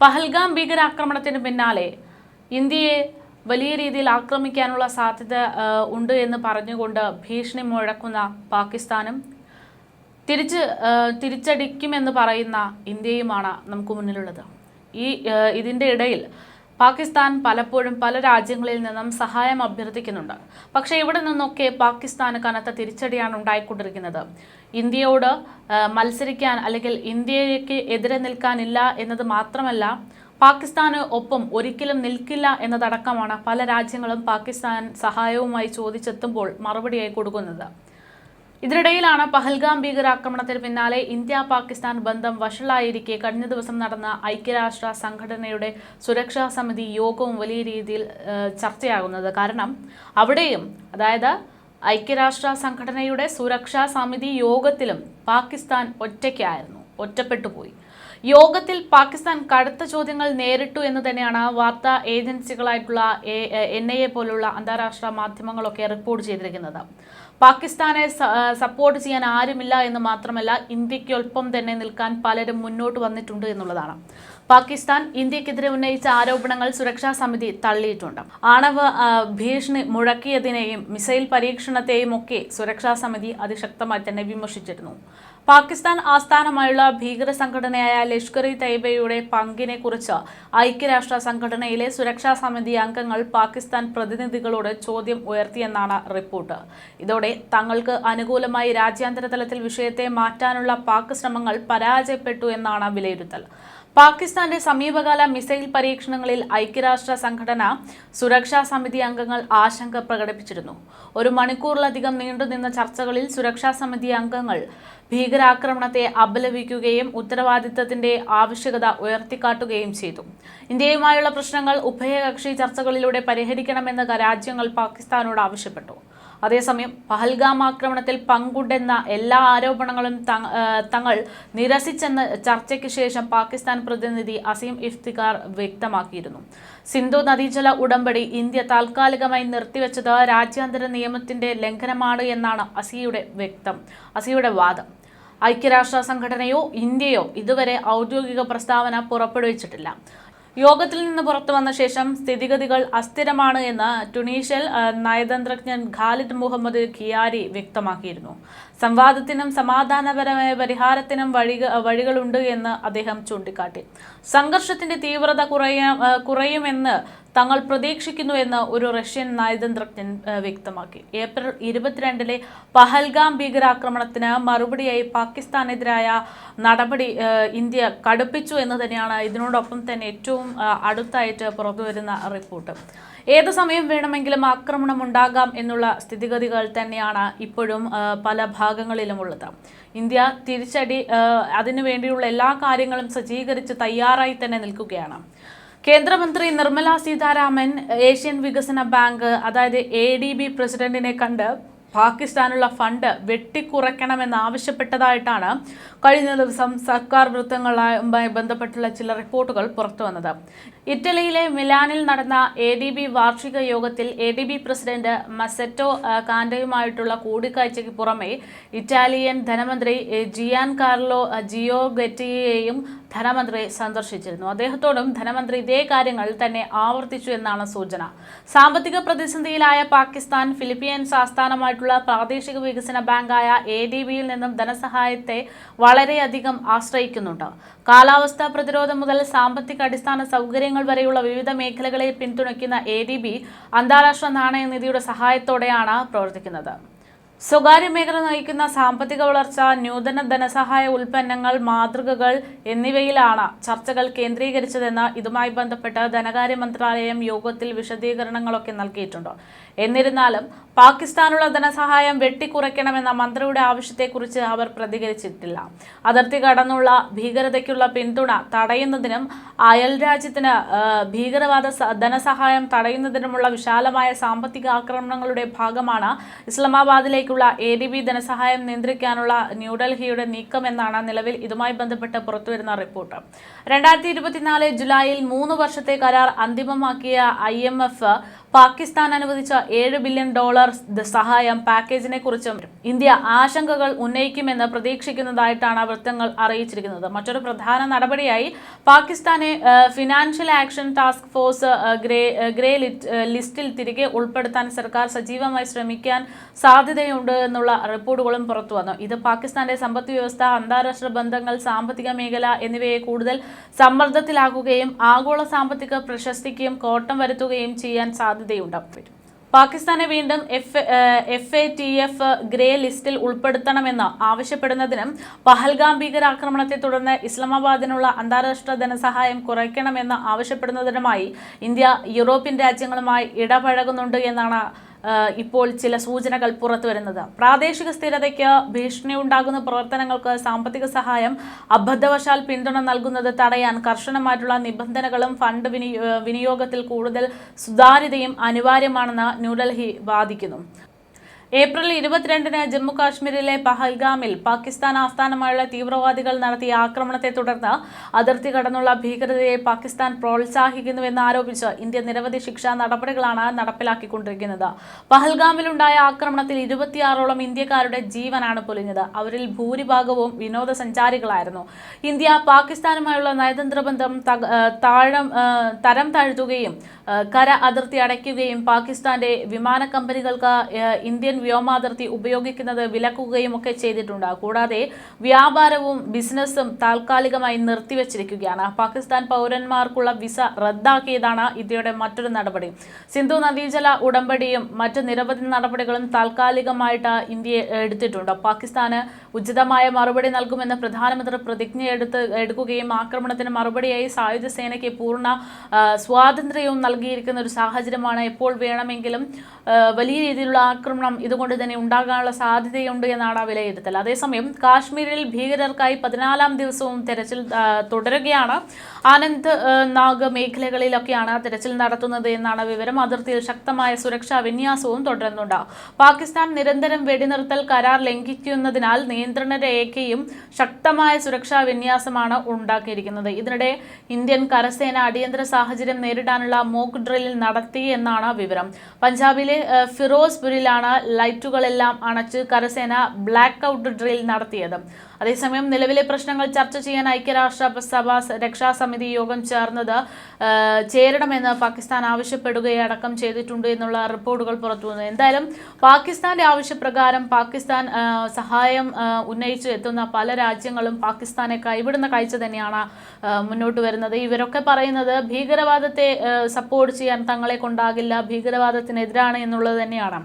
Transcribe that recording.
പഹൽഗാം ഭീകരാക്രമണത്തിന് പിന്നാലെ ഇന്ത്യയെ വലിയ രീതിയിൽ ആക്രമിക്കാനുള്ള സാധ്യത ഉണ്ട് എന്ന് പറഞ്ഞുകൊണ്ട് ഭീഷണി മുഴക്കുന്ന പാകിസ്ഥാനും തിരിച്ച് തിരിച്ചടിക്കുമെന്ന് പറയുന്ന ഇന്ത്യയുമാണ് നമുക്ക് മുന്നിലുള്ളത്. ഈ ഇതിന്റെ ഇടയിൽ പാകിസ്ഥാൻ പലപ്പോഴും പല രാജ്യങ്ങളിൽ നിന്നും സഹായം അഭ്യർത്ഥിക്കുന്നുണ്ട്. പക്ഷെ ഇവിടെ നിന്നൊക്കെ പാകിസ്ഥാന് കനത്ത തിരിച്ചടിയാണ് ഉണ്ടായിക്കൊണ്ടിരിക്കുന്നത്. ഇന്ത്യയോട് മത്സരിക്കാൻ അല്ലെങ്കിൽ ഇന്ത്യയ്ക്ക് എതിരെ നിൽക്കാനില്ല എന്നത് മാത്രമല്ല പാകിസ്ഥാന് ഒപ്പം ഒരിക്കലും നിൽക്കില്ല എന്നതടക്കമാണ് പല രാജ്യങ്ങളും പാകിസ്ഥാൻ സഹായവുമായി ചോദിച്ചെത്തുമ്പോൾ മറുപടിയായി കൊടുക്കുന്നത്. ഇതിനിടയിലാണ് പഹൽഗാം ഭീകരാക്രമണത്തിന് പിന്നാലെ ഇന്ത്യ പാകിസ്ഥാൻ ബന്ധം വഷളായിരിക്കെ. കഴിഞ്ഞ ദിവസം നടന്ന ഐക്യരാഷ്ട്ര സംഘടനയുടെ സുരക്ഷാ സമിതി യോഗവും വലിയ രീതിയിൽ ചർച്ചയാകുന്നത്. കാരണം അവിടെയും അതായത് ഐക്യരാഷ്ട്ര സംഘടനയുടെ സുരക്ഷാ സമിതി യോഗത്തിലും പാകിസ്ഥാൻ ഒറ്റയ്ക്കായിരുന്നു. ഒറ്റപ്പെട്ടു പോയി യോഗത്തിൽ പാകിസ്ഥാൻ കടുത്ത ചോദ്യങ്ങൾ നേരിട്ടു എന്ന് തന്നെയാണ് വാർത്താ ഏജൻസികളായിട്ടുള്ള എൻ ഐ എ പോലുള്ള അന്താരാഷ്ട്ര മാധ്യമങ്ങളൊക്കെ റിപ്പോർട്ട് ചെയ്തിരിക്കുന്നത്. പാകിസ്ഥാനെ സപ്പോർട്ട് ചെയ്യാൻ ആരുമില്ല എന്ന് മാത്രമല്ല ഇന്ത്യക്കൊപ്പം തന്നെ നിൽക്കാൻ പലരും മുന്നോട്ട് വന്നിട്ടുണ്ട് എന്നുള്ളതാണ്. പാകിസ്ഥാൻ ഇന്ത്യക്കെതിരെ ഉന്നയിച്ച ആരോപണങ്ങൾ സുരക്ഷാ സമിതി തള്ളിയിട്ടുണ്ട്. ആണവ ഭീഷണി മുഴക്കിയതിനെയും മിസൈൽ പരീക്ഷണത്തെയും ഒക്കെ സുരക്ഷാ സമിതി അതിശക്തമായി തന്നെ വിമർശിച്ചിരുന്നു. പാകിസ്ഥാൻ ആസ്ഥാനമായുള്ള ഭീകര സംഘടനയായ ലഷ്കർ ഇ തൈബയുടെ പങ്കിനെ കുറിച്ച് ഐക്യരാഷ്ട്ര സംഘടനയിലെ സുരക്ഷാ സമിതി അംഗങ്ങൾ പാകിസ്ഥാൻ പ്രതിനിധികളോട് ചോദ്യം ഉയർത്തിയെന്നാണ് റിപ്പോർട്ട്. ഇതോടെ തങ്ങൾക്ക് അനുകൂലമായി രാജ്യാന്തര തലത്തിൽ വിഷയത്തെ മാറ്റാനുള്ള പാക് ശ്രമങ്ങൾ പരാജയപ്പെട്ടു എന്നാണ് വിലയിരുത്തൽ. പാകിസ്ഥാന്റെ സമീപകാല മിസൈൽ പരീക്ഷണങ്ങളിൽ ഐക്യരാഷ്ട്ര സംഘടന സുരക്ഷാ സമിതി അംഗങ്ങൾ ആശങ്ക പ്രകടിപ്പിച്ചിരുന്നു. ഒരു മണിക്കൂറിലധികം നീണ്ടുനിന്ന ചർച്ചകളിൽ സുരക്ഷാ സമിതി അംഗങ്ങൾ ഭീകരാക്രമണത്തെ അപലപിക്കുകയും ഉത്തരവാദിത്തത്തിന്റെ ആവശ്യകത ഉയർത്തിക്കാട്ടുകയും ചെയ്തു. ഇന്ത്യയുമായുള്ള പ്രശ്നങ്ങൾ ഉഭയകക്ഷി ചർച്ചകളിലൂടെ പരിഹരിക്കണമെന്ന് രാജ്യങ്ങൾ പാകിസ്ഥാനോട് ആവശ്യപ്പെട്ടു. അതേസമയം പഹൽഗാം ആക്രമണത്തിൽ പങ്കുണ്ടെന്ന എല്ലാ ആരോപണങ്ങളും തങ്ങൾ നിരസിച്ചെന്ന് ചർച്ചയ്ക്ക് ശേഷം പാകിസ്ഥാൻ പ്രതിനിധി അസീം ഇഫ്തിഖാർ വ്യക്തമാക്കിയിരുന്നു. സിന്ധു നദീജല ഉടമ്പടി ഇന്ത്യ താൽക്കാലികമായി നിർത്തിവെച്ചത് രാജ്യാന്തര നിയമത്തിന്റെ ലംഘനമാണ് എന്നാണ് അസിയുടെ വ്യക്തം അസിയുടെ വാദം. ഐക്യരാഷ്ട്ര സംഘടനയോ ഇന്ത്യയോ ഇതുവരെ ഔദ്യോഗിക പ്രസ്താവന പുറപ്പെടുവിച്ചിട്ടില്ല. യോഗത്തിൽ നിന്ന് പുറത്തു വന്ന ശേഷം സ്ഥിതിഗതികൾ അസ്ഥിരമാണ് എന്ന് ടുണീഷ്യൽ നയതന്ത്രജ്ഞൻ ഖാലിദ് മുഹമ്മദ് ഖിയാരി വ്യക്തമാക്കിയിരുന്നു. സംവാദത്തിനും സമാധാനപരമായ പരിഹാരത്തിനും വഴിക വഴികളുണ്ട് എന്ന് അദ്ദേഹം ചൂണ്ടിക്കാട്ടി. സംഘർഷത്തിന്റെ തീവ്രത കുറയ കുറയുമെന്ന് തങ്ങൾ പ്രതീക്ഷിക്കുന്നുവെന്ന് ഒരു റഷ്യൻ നയതന്ത്രജ്ഞൻ വ്യക്തമാക്കി. ഏപ്രിൽ ഇരുപത്തിരണ്ടിലെ പഹൽഗാം ഭീകരാക്രമണത്തിന് മറുപടിയായി പാകിസ്ഥാനെതിരായ നടപടി ഇന്ത്യ കടുപ്പിച്ചു എന്ന് തന്നെയാണ് ഇതിനോടൊപ്പം തന്നെ ഏറ്റവും അടുത്തായിട്ട് പുറത്തുവരുന്ന റിപ്പോർട്ട്. ഏത് സമയം വേണമെങ്കിലും ആക്രമണം ഉണ്ടാകാം എന്നുള്ള സ്ഥിതിഗതികൾ തന്നെയാണ് ഇപ്പോഴും പല ഭാഗങ്ങളിലും ഉള്ളത് ഇന്ത്യ തിരിച്ചടി അതിനു വേണ്ടിയുള്ള എല്ലാ കാര്യങ്ങളും സജ്ജീകരിച്ച് തയ്യാറായി തന്നെ നിൽക്കുകയാണ്. കേന്ദ്രമന്ത്രി നിർമ്മല സീതാരാമൻ ഏഷ്യൻ വികസന ബാങ്ക് അതായത് എ ഡി ബി പ്രസിഡന്റിനെ കണ്ട് പാകിസ്ഥാനുള്ള ഫണ്ട് വെട്ടിക്കുറയ്ക്കണമെന്ന് ആവശ്യപ്പെട്ടതായിട്ടാണ് കഴിഞ്ഞ ദിവസം സർക്കാർ വൃത്തങ്ങളുമായി ബന്ധപ്പെട്ടുള്ള ചില റിപ്പോർട്ടുകൾ പുറത്തു വന്നത് ഇറ്റലിയിലെ മിലാനിൽ നടന്ന എ ഡി ബി വാർഷിക യോഗത്തിൽ A D B president Masato കാൻഡയുമായിട്ടുള്ള കൂടിക്കാഴ്ചയ്ക്ക് പുറമെ ഇറ്റാലിയൻ ധനമന്ത്രി ജിയാൻ കാർലോ ജിയോ ഗെറ്റിയെയും ധനമന്ത്രി സന്ദർശിച്ചിരുന്നു. അദ്ദേഹത്തോടും ധനമന്ത്രി ഇതേ കാര്യങ്ങൾ തന്നെ ആവർത്തിച്ചു എന്നാണ് സൂചന. സാമ്പത്തിക പ്രതിസന്ധിയിലായ പാകിസ്ഥാൻ ഫിലിപ്പീൻസ് ആസ്ഥാനമായിട്ടുള്ള പ്രാദേശിക വികസന ബാങ്കായ എ ഡി ബിയിൽ നിന്നും ധനസഹായത്തെ വളരെയധികം ആശ്രയിക്കുന്നുണ്ട്. കാലാവസ്ഥാ പ്രതിരോധം മുതൽ സാമ്പത്തിക അടിസ്ഥാന സൗകര്യങ്ങൾ വരെയുള്ള വിവിധ മേഖലകളെ പിന്തുണയ്ക്കുന്ന എ അന്താരാഷ്ട്ര നാണയനിധിയുടെ സഹായത്തോടെയാണ് പ്രവർത്തിക്കുന്നത്. സ്വകാര്യ മേഖല നയിക്കുന്ന സാമ്പത്തിക വളർച്ച നൂതന ധനസഹായ ഉൽപ്പന്നങ്ങൾ മാതൃകകൾ എന്നിവയിലാണ് ചർച്ചകൾ കേന്ദ്രീകരിച്ചതെന്ന് ഇതുമായി ബന്ധപ്പെട്ട് ധനകാര്യ മന്ത്രാലയം യോഗത്തിൽ വിശദീകരണങ്ങളൊക്കെ നൽകിയിട്ടുണ്ട്. എന്നിരുന്നാലും പാകിസ്ഥാനുള്ള ധനസഹായം വെട്ടിക്കുറയ്ക്കണമെന്ന മന്ത്രിയുടെ ആവശ്യത്തെക്കുറിച്ച് അവർ പ്രതികരിച്ചിട്ടില്ല. അതിർത്തി കടന്നുള്ള ഭീകരതയ്ക്കുള്ള പിന്തുണ തടയുന്നതിനും അയൽ രാജ്യത്തിന് ഭീകരവാദ ധനസഹായം തടയുന്നതിനുമുള്ള വിശാലമായ സാമ്പത്തിക ആക്രമണങ്ങളുടെ ഭാഗമാണ് ഇസ്ലാമാബാദിലേക്കുള്ള എ ഡി ബി ധനസഹായം നിയന്ത്രിക്കാനുള്ള ന്യൂഡൽഹിയുടെ നീക്കമെന്നാണ് നിലവിൽ ഇതുമായി ബന്ധപ്പെട്ട് പുറത്തുവരുന്ന റിപ്പോർട്ട്. രണ്ടായിരത്തി ഇരുപത്തിനാല് ജൂലൈയിൽ മൂന്ന് വർഷത്തെ കരാർ അന്തിമമാക്കിയ ഐ എം എഫ് പാകിസ്ഥാൻ അനുവദിച്ച ഏഴ് ബില്യൺ ഡോളർ സഹായം പാക്കേജിനെ കുറിച്ചും ഇന്ത്യ ആശങ്കകൾ ഉന്നയിക്കുമെന്ന് പ്രതീക്ഷിക്കുന്നതായിട്ടാണ് വൃത്തങ്ങൾ അറിയിച്ചിരിക്കുന്നത്. മറ്റൊരു പ്രധാന നടപടിയായി പാകിസ്ഥാനെ financial action task force grey grey ലിസ്റ്റിൽ തിരികെ ഉൾപ്പെടുത്താൻ സർക്കാർ സജീവമായി ശ്രമിക്കാൻ സാധ്യതയുണ്ട് എന്നുള്ള റിപ്പോർട്ടുകളും പുറത്തു വന്നു. ഇത് പാകിസ്ഥാന്റെ സമ്പദ് വ്യവസ്ഥ അന്താരാഷ്ട്ര ബന്ധങ്ങൾ സാമ്പത്തിക മേഖല എന്നിവയെ കൂടുതൽ സമ്മർദ്ദത്തിലാക്കുകയും ആഗോള സാമ്പത്തിക പ്രശസ്തിക്കും കോട്ടം വരുത്തുകയും ചെയ്യാൻ സാധ്യതയുണ്ട് പാകിസ്ഥാനെ വീണ്ടും F F A T F grey ലിസ്റ്റിൽ ഉൾപ്പെടുത്തണമെന്ന് ആവശ്യപ്പെടുന്നതിനും പഹൽഗാം ഭീകരാക്രമണത്തെ തുടർന്ന് ഇസ്ലാമാബാദിനുള്ള അന്താരാഷ്ട്ര ധനസഹായം കുറയ്ക്കണമെന്ന് ആവശ്യപ്പെടുന്നതിനുമായി ഇന്ത്യ യൂറോപ്യൻ രാജ്യങ്ങളുമായി ഇടപഴകുന്നുണ്ട് എന്നാണ് ഇപ്പോൾ ചില സൂചനകൾ പുറത്തു വരുന്നത്. പ്രാദേശിക സ്ഥിരതയ്ക്ക് ഭീഷണി ഉണ്ടാകുന്ന പ്രവർത്തനങ്ങൾക്ക് സാമ്പത്തിക സഹായം അബദ്ധവശാൽ പിന്തുണ നൽകുന്നത് തടയാൻ കർശനമായിട്ടുള്ള നിബന്ധനകളും ഫണ്ട് വിനിയോഗത്തിൽ കൂടുതൽ സുതാര്യതയും അനിവാര്യമാണെന്ന് ന്യൂഡൽഹി വാദിക്കുന്നു. ഏപ്രിൽ ഇരുപത്തിരണ്ടിന് ജമ്മു കാശ്മീരിലെ പഹൽഗാമിൽ പാകിസ്ഥാൻ ആസ്ഥാനമായുള്ള തീവ്രവാദികൾ നടത്തിയ ആക്രമണത്തെ തുടർന്ന് അതിർത്തി കടന്നുള്ള ഭീകരതയെ പാകിസ്ഥാൻ പ്രോത്സാഹിക്കുന്നുവെന്ന് ആരോപിച്ച് ഇന്ത്യ നിരവധി ശിക്ഷാ നടപടികളാണ് നടപ്പിലാക്കിക്കൊണ്ടിരിക്കുന്നത്. പഹൽഗാമിലുണ്ടായ ആക്രമണത്തിൽ ഇരുപത്തിയാറോളം ഇന്ത്യക്കാരുടെ ജീവനാണ് പൊലിഞ്ഞത്. അവരിൽ ഭൂരിഭാഗവും വിനോദസഞ്ചാരികളായിരുന്നു. ഇന്ത്യ പാകിസ്ഥാനുമായുള്ള നയതന്ത്ര ബന്ധം താഴം തരം താഴ്ത്തുകയും കര അതിർത്തി അടയ്ക്കുകയും പാകിസ്ഥാന്റെ വിമാന കമ്പനികൾക്ക് ഇന്ത്യൻ വ്യോമാതിർത്തി ഉപയോഗിക്കുന്നത് വിലക്കുകയും ഒക്കെ ചെയ്തിട്ടുണ്ട്. കൂടാതെ വ്യാപാരവും ബിസിനസ്സും താൽക്കാലികമായി നിർത്തിവച്ചിരിക്കുകയാണ്. പാകിസ്ഥാൻ പൗരന്മാർക്കുള്ള വിസ റദ്ദാക്കിയതാണ് ഇന്ത്യയുടെ മറ്റൊരു നടപടി. സിന്ധു നദീജല ഉടമ്പടിയും മറ്റ് നിരവധി നടപടികളും താൽക്കാലികമായിട്ട് ഇന്ത്യ എടുത്തിട്ടുണ്ട്. പാകിസ്ഥാന് ഉചിതമായ മറുപടി നൽകുമെന്ന് പ്രധാനമന്ത്രി പ്രതിജ്ഞ എടുത്ത് എടുക്കുകയും ആക്രമണത്തിന് മറുപടിയായി സായുധ സേനയ്ക്ക് പൂർണ സ്വാതന്ത്ര്യവും നൽകിയിരിക്കുന്ന ഒരു സാഹചര്യമാണ് എപ്പോൾ വേണമെങ്കിലും വലിയ രീതിയിലുള്ള ആക്രമണം ഇതുകൊണ്ട് തന്നെ ഉണ്ടാകാനുള്ള സാധ്യതയുണ്ട് എന്നാണ് വിലയിരുത്തൽ. അതേസമയം കാശ്മീരിൽ ഭീകരർക്കായി പതിനാലാം ദിവസവും തെരച്ചിൽ തുടരുകയാണ്. ആനന്ദ് നാഗ് മേഖലകളിലൊക്കെയാണ് തെരച്ചിൽ നടത്തുന്നത് എന്നാണ് വിവരം. അതിർത്തിയിൽ ശക്തമായ സുരക്ഷാ വിന്യാസവും തുടരുന്നുണ്ട്. പാകിസ്ഥാൻ നിരന്തരം വെടിനിർത്തൽ കരാർ ലംഘിക്കുന്നതിനാൽ നിയന്ത്രണ രേഖയും ശക്തമായ സുരക്ഷാ വിന്യാസമാണ് ഉണ്ടാക്കിയിരിക്കുന്നത്. ഇതിനിടെ ഇന്ത്യൻ കരസേന അടിയന്തര സാഹചര്യം നേരിടാനുള്ള മോക്ക് ഡ്രില്ലിൽ നടത്തി എന്നാണ് വിവരം. പഞ്ചാബിലെ ഫിറോസ്പുരിലാണ് ലൈറ്റുകളെല്ലാം അണച്ച് കരസേന ബ്ലാക്ക് ഔട്ട് ഡ്രിൽ നടത്തിയത്. അതേസമയം നിലവിലെ പ്രശ്നങ്ങൾ ചർച്ച ചെയ്യാൻ ഐക്യരാഷ്ട്ര സഭ രക്ഷാസമിതി യോഗം ചേർന്നത് ചേരണമെന്ന് പാകിസ്ഥാൻ ആവശ്യപ്പെടുകയടക്കം ചെയ്തിട്ടുണ്ട് എന്നുള്ള റിപ്പോർട്ടുകൾ പുറത്തു വന്നു എന്തായാലും പാകിസ്ഥാന്റെ ആവശ്യപ്രകാരം പാകിസ്ഥാൻ സഹായം ഉന്നയിച്ച് എത്തുന്ന പല രാജ്യങ്ങളും പാകിസ്ഥാനെ കൈവിടുന്ന കാഴ്ച തന്നെയാണ് മുന്നോട്ട് വരുന്നത്. ഇവരൊക്കെ പറയുന്നത് ഭീകരവാദത്തെ സപ്പോർട്ട് ചെയ്യാൻ തങ്ങളെ കൊണ്ടാകില്ല ഭീകരവാദത്തിനെതിരാണ് എന്നുള്ളത് തന്നെയാണ്.